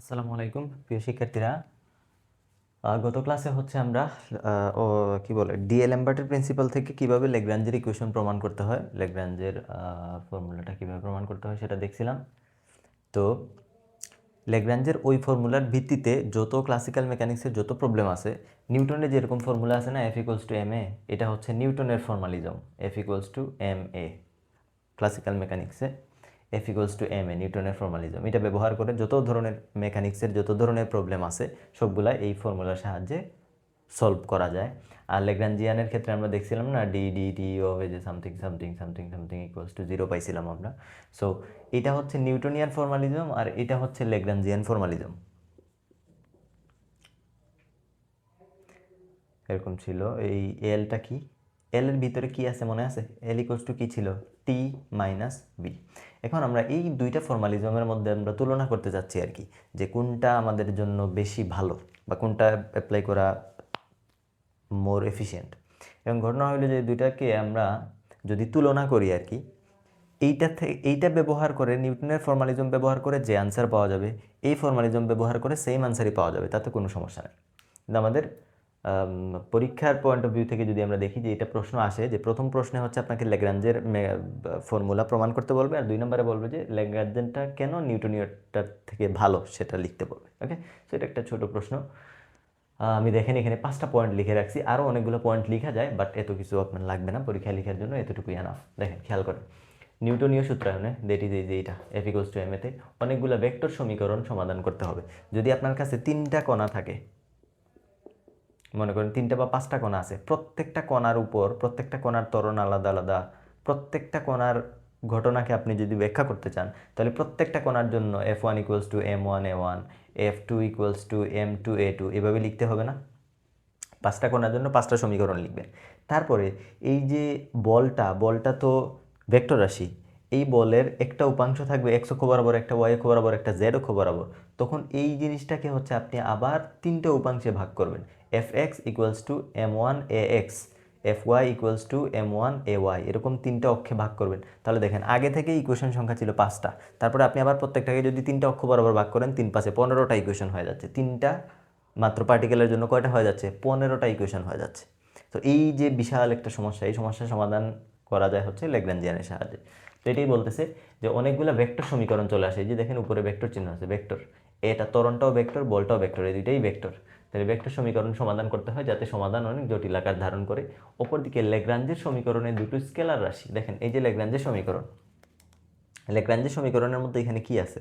আসসালামু আলাইকুম, প্রিয় শিক্ষার্থীরা। গত ক্লাসে হচ্ছে আমরা ও, কি বলে ডিএল এম্বার্টের প্রিন্সিপাল থেকে কীভাবে লেগ্রাঞ্জের ইকুয়েশন প্রমাণ করতে হয় লেগ্রাঞ্জের ফর্মুলাটা কীভাবে প্রমাণ করতে হয় সেটা দেখছিলাম। তো লেগ্রাঞ্জের ওই ফর্মুলার ভিত্তিতে যত ক্লাসিক্যাল মেকানিক্সের যত প্রবলেম আছে নিউটনের যেরকম ফর্মুলা আছে না F equals to M A এটা হচ্ছে নিউটনের formalism F equals to M A classical মেকানিক্সে F equals to M A নিউটনের ফর্মালিজম এটা ব্যবহার করে যত ধরনের মেকানিক্সের যত ধরনের প্রবলেম আছে, সবগুলা এই ফর্মুলার সাহায্যে সলভ করা যায়। আর লেগ্রাঞ্জিয়ানের ক্ষেত্রে আমরা দেখছিলাম না ডি ডি টি হবে যে something something something something equals to zero পাইছিলাম আমরা। সো এটা হচ্ছে নিউটনিয়ান ফর্মালিজম আর এটা হচ্ছে লেগ্রাঞ্জিয়ান ফর্মালিজম এরকম ছিল। এই এলটা কি? এল এর ভিতরে কি আছে মনে আছে? এল ইকুয়ালস টু কি ছিল? টি মাইনাস বি এখন আমরা এই দুইটা ফর্মালিজমের মধ্যে আমরা তুলনা করতে যাচ্ছি আর কি যে কোনটা আমাদের জন্য বেশি ভালো বা কোনটা অ্যাপ্লাই করা মোর এফিশিয়েন্ট এবং ঘটনা হলো যে দুইটাকে আমরা যদি তুলনা করি আর কি এইটা থেকে এইটা ব্যবহার করে নিউটনের ফর্মালিজম ব্যবহার করে যে আনসার পাওয়া যাবে এই ফর্মালিজম ব্যবহার করে সেম আনসারই পাওয়া যাবে তাতে কোনো সমস্যা নেই। আমাদের আম, পরীক্ষার পয়েন্ট অফ ভিউ থেকে যদি আমরা দেখি যে এটা প্রশ্ন আসে, যে প্রথম প্রশ্নে হচ্ছে আপনাকে লেগ্রাঞ্জের ফর্মুলা প্রমাণ করতে বলবে, আর দুই নম্বরে বলবে যে লেগ্রাঞ্জেনটা কেন নিউটনীয়টার থেকে ভালো সেটা লিখতে বলবে ওকে সো এটা একটা ছোট প্রশ্ন। আমি দেখেন এখানে পাঁচটা পয়েন্ট লিখে রাখছি আরও অনেকগুলো পয়েন্ট লেখা যায় বাট এত কিছু আপনার লাগবে না পরীক্ষা লেখার জন্য এতটুকুই আনাফ দেখেন, খেয়াল করেন। নিউটনীয় সূত্রায়নে দ্যাট ইজ এই যে এইটা এফ ইকোস টু এম এতে, অনেকগুলো ভেক্টর সমীকরণ সমাধান করতে হবে। যদি আপনার কাছে তিনটা কণা থাকে মনে করেন তিনটা বা পাঁচটা কণা আছে। প্রত্যেকটা কণার উপর, প্রত্যেকটা কণার ত্বরণ আলাদা আলাদা। প্রত্যেকটা কণার ঘটনাকে আপনি যদি ব্যাখ্যা করতে চান, তাহলে প্রত্যেকটা কণার জন্য F one equals to M one A one F two equals to M two A two এভাবে লিখতে হবে না? পাঁচটা কণার জন্য পাঁচটা সমীকরণ লিখবেন। তারপরে এই যে বলটা বলটা তো ভেক্টর রাশি, এই বলের একটা উপাংশ থাকবে এক্স অক্ষ বরাবর, একটা ওয়াই অক্ষ বরাবর, একটা জেড অক্ষ বরাবর। তখন এই জিনিসটাকে হচ্ছে আপনি আবার তিনটে উপাংশে ভাগ করবেন। F X equals to M one A X F Y equals to M one A Y এরকম তিনটা অক্ষে ভাগ করবেন। তাহলে দেখেন, আগে থেকে ইকুয়েশন সংখ্যা ছিল পাঁচটা। তারপরে আপনি আবার প্রত্যেকটাকে যদি তিনটা অক্ষ বরাবর ভাগ করেন, তিন পাশে পনেরোটা ইকুয়েশন হয়ে যাচ্ছে। তিনটা মাত্র পার্টিকেলের জন্য কয়টা হয়ে যাচ্ছে? পনেরোটা ইকুয়েশন হয়ে যাচ্ছে। তো এই যে বিশাল একটা সমস্যা, এই সমস্যার সমাধান করা যায় হচ্ছে লেগ্রাঞ্জিয়ানের সাহায্যে। তো এটাই বলতেছে যে অনেকগুলো ভেক্টর সমীকরণ চলে আসে। যে দেখেন উপরে ভেক্টর চিহ্ন আছে ভেক্টর এটা তরণটাও ভেক্টর বলটাও ভেক্টর এই দুইটাই ভেক্টর তাহলে ভেক্টর সমীকরণ সমাধান করতে হয় যাতে সমাধান অনেক জটিল আকার ধারণ করে। অপরদিকে লেগ্রাঞ্জের সমীকরণে দুটো স্কেলার রাশি। দেখেন, এই যে লেগ্রাঞ্জের সমীকরণ লেগ্রাঞ্জের সমীকরণের মধ্যে এখানে কি আছে?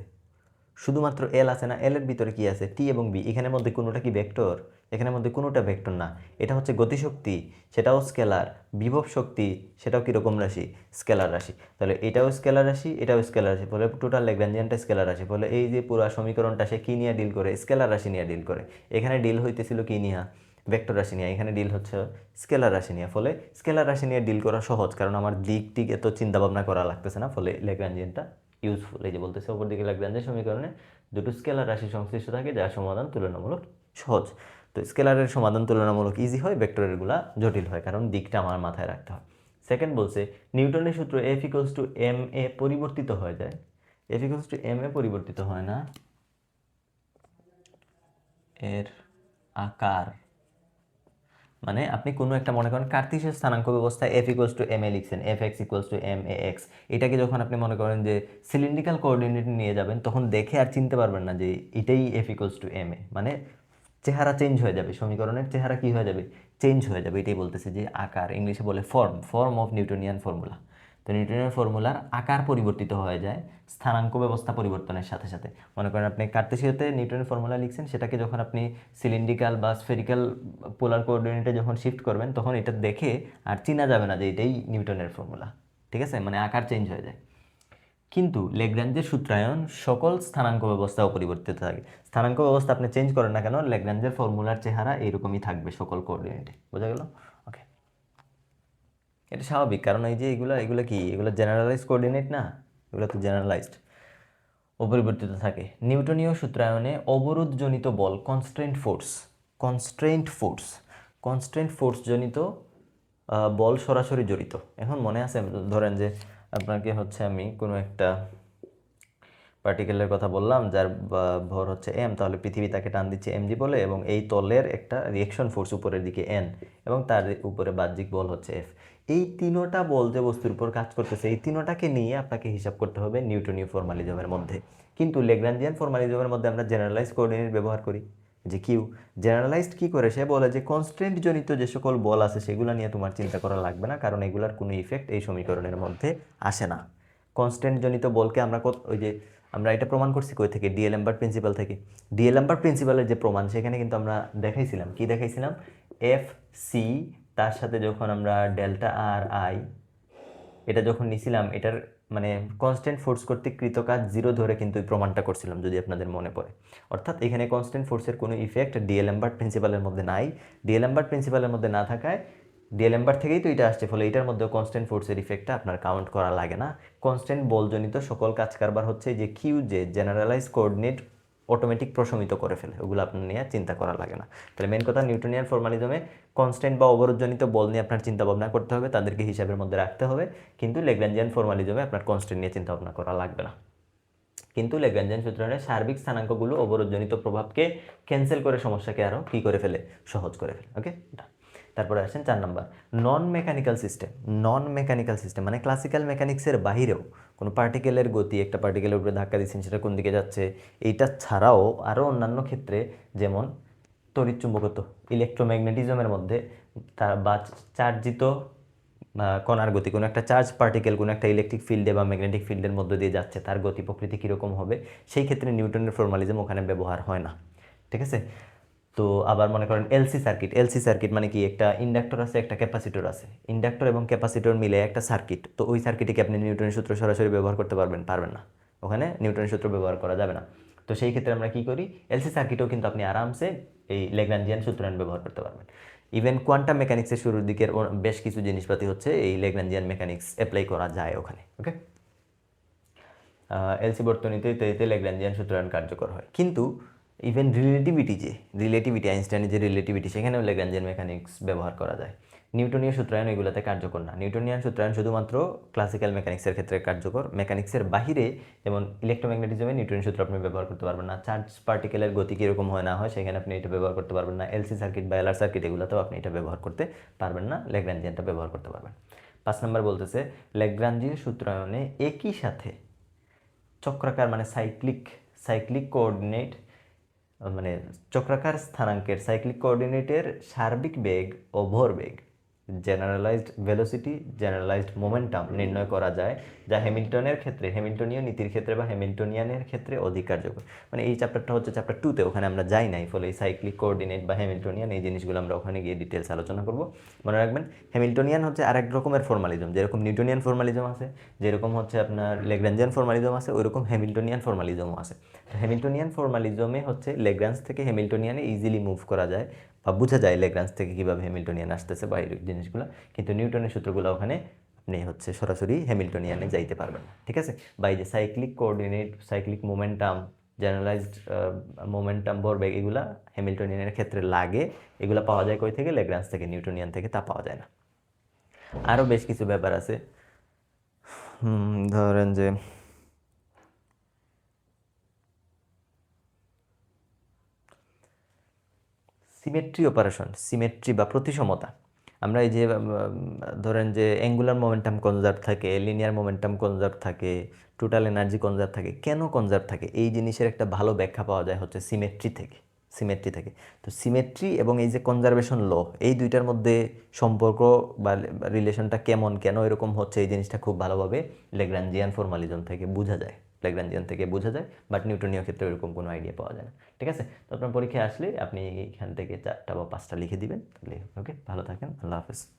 শুধুমাত্র এল আছে না এলের ভিতরে কি আছে? টি এবং বি এখানের মধ্যে কোনোটা কি ভেক্টর? এখানের মধ্যে কোনোটা ভেক্টর না। এটা হচ্ছে গতিশক্তি, সেটাও স্কেলার। বিভব শক্তি, সেটাও কীরকম রাশি? স্কেলার রাশি। তাহলে এটাও স্কেলার রাশি, এটাও স্কেলার রাশি। ফলে টোটাল লেগ্রাঞ্জিয়ানটা স্কেলার রাশি। ফলে এই যে পুরো সমীকরণটা সে কী নিয়ে ডিল করে? স্কেলার রাশি নিয়ে ডিল করে। এখানে ডিল হইতেছিল কী নিয়ে? ভেক্টর রাশি নিয়ে। এখানে ডিল হচ্ছে স্কেলার রাশি নিয়ে। ফলে স্কেলার রাশি নিয়ে ডিল করা সহজ। কারণ আমার দিক টিক এত চিন্তা ভাবনা করা লাগতেছে না। ফলে লেগ্রাঞ্জিয়ানটা ইউজফুল এই যে বলতেছে ওপর দিকে ল্যাগ্রাঞ্জের সমীকরণে দুটো স্কেলার রাশি সংশ্লিষ্ট থাকে যার সমাধান তুলনামূলক সহজ। তো স্কেলারের সমাধান তুলনামূলক ইজি হয় ভেক্টরেরগুলা জটিল হয়, কারণ দিকটা আমার মাথায় রাখতে হয়। সেকেন্ড বলছে নিউটনের সূত্র F equals to M A পরিবর্তিত হয়ে যায়। F equals to M A পরিবর্তিত হয় না, এর আকার মানে আপনি কোনো একটা মনে করেন কার্তিসের স্থানাঙ্ক ব্যবস্থা F equals to M A লিখছেন F X equals to M A X এটাকে যখন আপনি মনে করেন যে সিলিন্ড্রিক্যাল কোঅর্ডিনেট নিয়ে যাবেন, তখন দেখে আর চিনতে পারবেন না যে এটাই F equals to M A মানে চেহারা চেঞ্জ হয়ে যাবে, সমীকরণের চেহারা কী হয়ে যাবে? চেঞ্জ হয়ে যাবে, এটাই বলতেছে যে আকার, ইংলিশে বলে form form of Newtonian formula তো নিউটনের ফর্মুলার আকার পরিবর্তিত হয়ে যায়, স্থানাঙ্ক ব্যবস্থা পরিবর্তনের সাথে সাথে। মনে করেন আপনি কার্তেশীয়তে নিউটনের ফর্মুলা লিখছেন, সেটাকে যখন আপনি সিলিন্ড্রিক্যাল বা স্ফেরিক্যাল পোলার কোঅর্ডিনেটে যখন শিফট করবেন, তখন এটা দেখে আর চেনা যাবে না যে এটাই নিউটনের ফর্মুলা। ঠিক আছে? মানে আকার চেঞ্জ হয়ে যায়। কিন্তু লেগ্রাঞ্জের সূত্রায়ন সকল স্থানাঙ্ক ব্যবস্থা অপরিবর্তিত থাকে। স্থানাঙ্ক ব্যবস্থা আপনি চেঞ্জ করেন না কেন লেগ্রাঞ্জের ফর্মুলার চেহারা এইরকমই থাকবে সকল কোঅর্ডিনেটে বোঝা গেল? এটা স্বাভাবিক। কারণ এই যে এগুলো এগুলো কি? এগুলো জেনারেলাইজ কোঅর্ডিনেট না? এগুলো তো জেনারেলাইজড অপরিবর্তিত থাকে। নিউটনীয় সূত্রায়নে অবরোধজনিত বল constraint force constraint force constraint force জনিত বল সরাসরি জড়িত। এখন মনে আছে, ধরেন যে আপনাকে হচ্ছে আমি কোনো একটা পার্টিকেলের কথা বললাম, যার ভর হচ্ছে এম তাহলে পৃথিবী তাকে টান দিচ্ছে এমজি বলে, এবং এই তলের একটা রিয়েকশন ফোর্স উপরের দিকে এন এবং তার উপরে বাহ্যিক বল হচ্ছে এফ এই তিনোটা বল যে বস্তুর উপর কাজ করতেছে, এই তিনোটাকে নিয়ে আপনাকে হিসাব করতে হবে নিউটনীয় ফর্মালিজমের মধ্যে। কিন্তু লেগ্রাঞ্জিয়ান ফর্মালিজমের মধ্যে আমরা জেনারেলাইজ কোঅর্ডিনেট ব্যবহার করি, যে কিউ জেনারেলাইজড কি করে? সে বলে যে কনস্ট্যান্ট জনিত যে সকল বল আছে, সেগুলো নিয়ে তোমার চিন্তা করা লাগবে না, কারণ এগুলার কোনো ইফেক্ট এই সমীকরণের মধ্যে আসে না। কনস্ট্যান্ট জনিত বলকে আমরা ওই যে আমরা এটা প্রমাণ করছি কই থেকে? ডিএল এম্বার প্রিন্সিপাল থেকে। ডিএল এম্বার প্রিন্সিপালের যে প্রমাণ, সেখানে কিন্তু আমরা দেখাইছিলাম। কি দেখাইছিলাম? এফ সি তার সাথে যখন আমরা ডেল্টা আর আই, এটা যখন নিছিলাম, এটার মানে কনস্ট্যান্ট ফোর্স কর্তৃক কৃত কাজ জিরো ধরে কিন্তু প্রমাণটা করছিলাম, যদি আপনাদের মনে পড়ে। অর্থাৎ এখানে কনস্ট্যান্ট ফোর্সের কোনো ইফেক্ট ডিএল এম্বার প্রিন্সিপালের মধ্যে নাই। ডিএল এম্বার প্রিন্সিপালের মধ্যে না থাকায় ডিএল এম্বার থেকেই তো এটা আসছে, ফলে এটার মধ্যে কনস্ট্যান্ট ফোর্সের ইফেক্টটা আপনার কাউন্ট করা লাগে না। কনস্ট্যান্ট বলজনিত সকল কাজ কারবার হচ্ছে যে কিউ যে জেনারেলাইজ কোঅর্ডিনেট অটোমেটিক প্রশমিত করে ফেলে, ওগুলো আপনার নিয়ে চিন্তা করা লাগে না। তাহলে মেন কথা নিউটনিয়ান ফর্মালিজমে কনস্ট্যান্ট বা অবরোধজনিত বল নিয়ে আপনার চিন্তা ভাবনা করতে হবে, তাদেরকে হিসাবের মধ্যে রাখতে হবে, কিন্তু লেগ্রাঞ্জিয়ান ফর্মালিজমে আপনার কনস্ট্যান্ট নিয়ে চিন্তা ভাবনা করা লাগবে না। কিন্তু লেগ্রাঞ্জিয়ান সূত্রে সার্বিক স্থানাঙ্কগুলো অবরোধজনিত প্রভাবকে ক্যান্সেল করে সমস্যাকে আরও কী করে ফেলে? সহজ করে ফেলে। ওকে তারপরে আসেন চার number. Non mechanical system non mechanical system মানে ক্লাসিক্যাল মেকানিক্সের বাহিরেও কোনো পার্টিকেলের গতি, একটা পার্টিকেলের উপরে ধাক্কা দিচ্ছেন, সেটা কোন দিকে যাচ্ছে, এইটা ছাড়াও আরও অন্যান্য ক্ষেত্রে যেমন তড়িৎ চুম্বকত্ব ইলেকট্রোম্যাগনেটিজমের মধ্যে তার বা চার্জিত কণার গতি, কোনো একটা চার্জ পার্টিকেল কোনো একটা ইলেকট্রিক ফিল্ডে বা ম্যাগনেটিক ফিল্ডের মধ্য দিয়ে যাচ্ছে, তার গতি প্রকৃতি কীরকম হবে, সেই ক্ষেত্রে নিউটনের ফর্মালিজম ওখানে ব্যবহার হয় না। ঠিক আছে? তো আবার মনে করেন এলসি সার্কিট। এলসি সার্কিট মানে কি? একটা ইন্ডাক্টর আছে, একটা ক্যাপাসিটর আছে। ইন্ডাক্টর এবং ক্যাপাসিটর মিলে একটা সার্কিট। তো ওই সার্কিটে আপনি নিউটনের সূত্র সরাসরি ব্যবহার করতে পারবেন? পারবেন না। ওখানে নিউটনের সূত্র ব্যবহার করা যাবে না। তো সেই ক্ষেত্রে আমরা কি করি? এলসি সার্কিটেও কিন্তু আপনি আরামসে এই লেগ্রাঞ্জিয়ান সূত্রায়ন ব্যবহার করতে পারবেন। ইভেন কোয়ান্টাম মেকানিক্সের শুরুর দিকের বেশ কিছু জিনিসপাতি হচ্ছে এই লেগ্রাঞ্জিয়ান মেকানিক্স অ্যাপ্লাই করা যায় ওখানে ওকে এলসি বর্তনীতে এতে লেগ্রাঞ্জিয়ান সূত্রায়ন কার্যকর হয়। কিন্তু ইভেন রিলেটিভিটি যে রিলেটিভিটি আইনস্টাইনের যে রিলেটিভিটি সেখানেও লেগ্রাঞ্জিয়ান মেকানিক্স ব্যবহার করা যায়। নিউটনীয় সূত্রায়ন এগুলোতে কার্যকর না। নিউটনিয়ান সূত্রায়ন শুধুমাত্র ক্লাসিক্যাল মেকানিক্সের ক্ষেত্রে কার্যকর। মেকানিক্সের বাহিরে যেমন ইলেকট্রোম্যাগনেটিজমে নিউটনীয় সূত্র আপনি ব্যবহার করতে পারবেন না। চার্জ পার্টিকেলের গতি কীরকম হয়, না হয়, সেখানে আপনি এটা ব্যবহার করতে পারবেন না। এলসি সার্কিট বা এলআর সার্কিট এগুলোতেও আপনি এটা ব্যবহার করতে পারবেন না। লেগ্রাঞ্জিয়ানটা ব্যবহার করতে পারবেন। পাঁচ নম্বর বলতেছে লেগ্রাঞ্জিয়ান সূত্রায়নে একই সাথে চক্রাকার মানে সাইক্লিক সাইক্লিক কোঅর্ডিনেট মানে চক্রাকার স্থানাঙ্কের সাইক্লিক কোঅর্ডিনেটের সার্বিক বেগ ও ভরবেগ জেনারেলাইজড ভেলোসিটি জেনারেলাইজড মোমেন্টাম নির্ণয় করা যায়, যা হ্যামিল্টনের ক্ষেত্রে, হ্যামিল্টনীয় নীতির ক্ষেত্রে বা হ্যামিল্টনিয়ানের ক্ষেত্রে অধিক কার্যকর মানে এই চ্যাপ্টারটা হচ্ছে চ্যাপ্টার টুতে ওখানে আমরা যাই নাই, ফলে এই সাইক্লিক কোঅর্ডিনেট বা হ্যামিল্টনিয়ান এই জিনিসগুলো আমরা ওখানে গিয়ে ডিটেলস আলোচনা করব। মনে রাখবেন, হ্যামিল্টনিয়ান হচ্ছে আরেক রকমের ফর্মালিজম যেরকম নিউটনিয়ান ফর্মালিজম আছে, যেরকম হচ্ছে আপনার লেগ্রাঞ্জিয়ান ফর্মালিজম আছে, ওইরকম হ্যামিল্টনিয়ান ফর্মালিজমও আছে। তো হ্যামিল্টনিয়ান ফর্মালিজমে হচ্ছে লেগ্রাঞ্জ থেকে হ্যামিল্টনিয়ানে ইজিলি মুভ করা যায় বোঝা যায় লেগ্রান্স থেকে কীভাবে হ্যামিল্টনিয়ান আসতেছে বা এই জিনিসগুলো, কিন্তু নিউটনের সূত্রগুলো ওখানে আপনি হচ্ছে, সরাসরি হ্যামিল্টনিয়ানে যাইতে পারবেন ঠিক আছে? বা এই যে cyclic coordinate cyclic momentum generalized momentum ভরবেগ এগুলা হ্যামিল্টনিয়ানের ক্ষেত্রে লাগে, এগুলো পাওয়া যায় কই থেকে? লেগ্রান্স থেকে নিউটনিয়ান থেকে, তা পাওয়া যায় না। আরও বেশ কিছু ব্যাপার আছে। ধরেন যে সিমেট্রি অপারেশন সিমেট্রি বা প্রতিসমতা। আমরা এই যে ধরেন যে অ্যাঙ্গুলার মোমেন্টাম কনজার্ভ থাকে লিনিয়ার মোমেন্টাম কনজার্ভ থাকে টোটাল এনার্জি কনজার্ভ থাকে, কেন কনজার্ভ থাকে? এই জিনিসের একটা ভালো ব্যাখ্যা পাওয়া যায় হচ্ছে সিমেট্রি থেকে সিমেট্রি থেকে। তো সিমেট্রি এবং এই যে কনজারভেশন ল এই দুইটার মধ্যে সম্পর্ক বা রিলেশনটা কেমন, কেন এরকম হচ্ছে, এই জিনিসটা খুব ভালোভাবে লেগ্রাঞ্জিয়ান ফর্মালিজম থেকে বোঝা যায়। লেগ্রাঞ্জিয়ান থেকে বোঝা যায় বাট নিউটনীয় ক্ষেত্রে এরকম কোনো আইডিয়া পাওয়া যায় না। ঠিক আছে? তো আপনার পরীক্ষায় আসলে আপনি এখান থেকে চারটা বা পাঁচটা লিখে দিবেন, তাহলে ওকে ভালো থাকেন, আল্লাহ হাফেজ।